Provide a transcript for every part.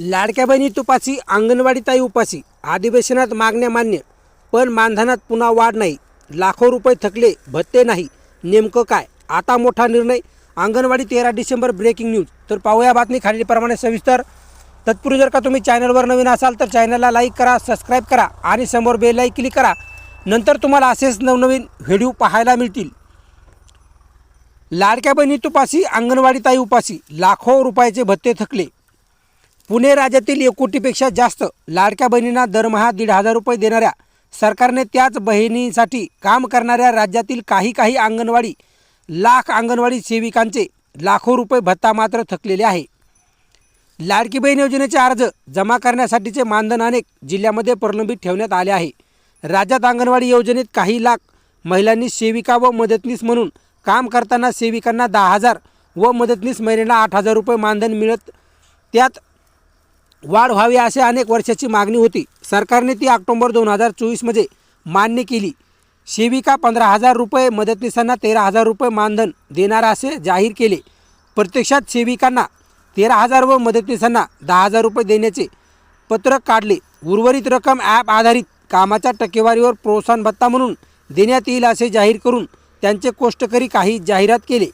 लाडक्या बहिणी तुपाची अंगणवाडीताई उपाशी. अधिवेशनात मागण्या मान्य पण मानधनात पुन्हा वाढ नाही. लाखो रुपये थकले भत्ते नाही. नेमकं काय? आता मोठा निर्णय. अंगणवाडी तेरा डिसेंबर ब्रेकिंग न्यूज. तर पाहूया बातमी खालीलप्रमाणे सविस्तर. तत्पूर्वी जर का तुम्ही चॅनलवर नवीन असाल तर चॅनलला लाईक करा सबस्क्राईब करा आणि समोर बेल क्लिक करा. नंतर तुम्हाला असेच नवनवीन व्हिडिओ पाहायला मिळतील. लाडक्या बहिणी तुपाशी अंगणवाडी ताई उपाशी. लाखो रुपयाचे भत्ते थकले. पुणे राज्यातील एक कोटीपेक्षा जास्त लाडक्या बहिणींना दरमहा दीड हजार रुपये देणाऱ्या सरकारने त्याच बहिणींसाठी काम करणाऱ्या राज्यातील काही काही अंगणवाडी लाख अंगणवाडी सेविकांचे लाखो रुपये भत्ता मात्र थकलेले आहे. लाडकी बहीण योजनेचे अर्ज जमा करण्यासाठीचे मानधन अनेक जिल्ह्यामध्ये प्रलंबित ठेवण्यात आले आहे. राज्यात अंगणवाडी योजनेत काही लाख महिलांनी सेविका व मदतनीस म्हणून काम करताना सेविकांना दहा हजार व मदतनीस महिलांना आठ हजार रुपये मानधन मिळत त्यात वाढ व्हावी अशी अनेक वर्षाची मागणी होती. सरकारने ती ऑक्टोंबर दोन हजार चोवीसमध्ये मान्य केली. सेविका पंधरा हजार रुपये मदतनीसांना तेरा हजार रुपये मानधन देणार असे जाहीर केले. प्रत्यक्षात सेविकांना तेरा हजार व मदतनीसांना दहा हजार रुपये देण्याचे पत्रक काढले. उर्वरित रक्कम ॲप आधारित कामाच्या टक्केवारीवर प्रोत्साहन भत्ता म्हणून देण्यात येईल असे जाहीर करून त्यांचे कोष्टकरी काही जाहिरात केले.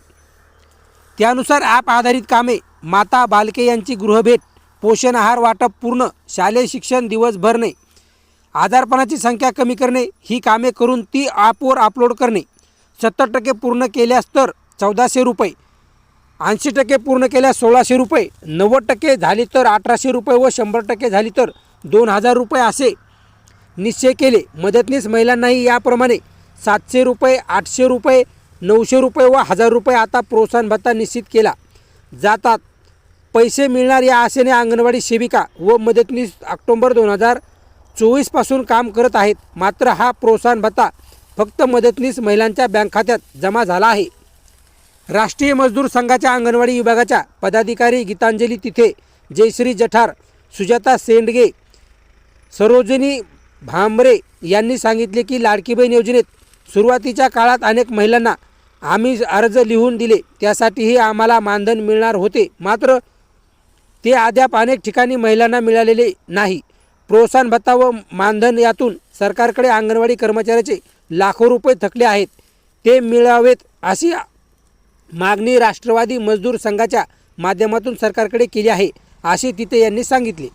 त्यानुसार ॲप आधारित कामे माता बालके यांची गृहभेट पोषण आहार वाटप पूर्ण शालेय शिक्षण दिवस भरणे आजारपणाची संख्या कमी करणे ही कामे करून ती ॲपवर अपलोड करणे. सत्तर टक्के पूर्ण केल्यास तर चौदाशे रुपये ऐंशी टक्के पूर्ण केल्यास सोळाशे रुपये नव्वद टक्के झाली तर अठराशे रुपये व शंभर टक्के झाली तर दोन हजार रुपये असे निश्चय केले. मदतनीस महिलांनाही याप्रमाणे सातशे रुपये आठशे रुपये नऊशे रुपये व हजार रुपये आता प्रोत्साहन भत्ता निश्चित केला. जातात पैसे मिळणार या आशेने अंगणवाडी सेविका व मदतनीस ऑक्टोंबर दोन हजार चोवीसपासून काम करत आहेत. मात्र हा प्रोत्साहन भत्ता फक्त मदतनीस महिलांच्या बँक खात्यात जमा झाला आहे. राष्ट्रीय मजदूर संघाच्या अंगणवाडी विभागाच्या पदाधिकारी गीतांजली तिथे जयश्री जठार सुजाता सेंडगे सरोजिनी भांबरे यांनी सांगितले की लाडकी बहीण योजनेत सुरुवातीच्या काळात अनेक महिलांना आम्ही अर्ज लिहून दिले त्यासाठीही आम्हाला मानधन मिळणार होते. मात्र ते अद्याप अनेक ठिकाणी महिलांना मिळालेले नाही. प्रोत्साहन भत्ता व मानधन यातून सरकारकडे अंगणवाडी कर्मचाऱ्याचे लाखो रुपये थकले आहेत. ते मिळावेत अशी मागणी राष्ट्रवादी मजदूर संघाच्या माध्यमातून सरकारकडे केली आहे असे तिथे यांनी सांगितले.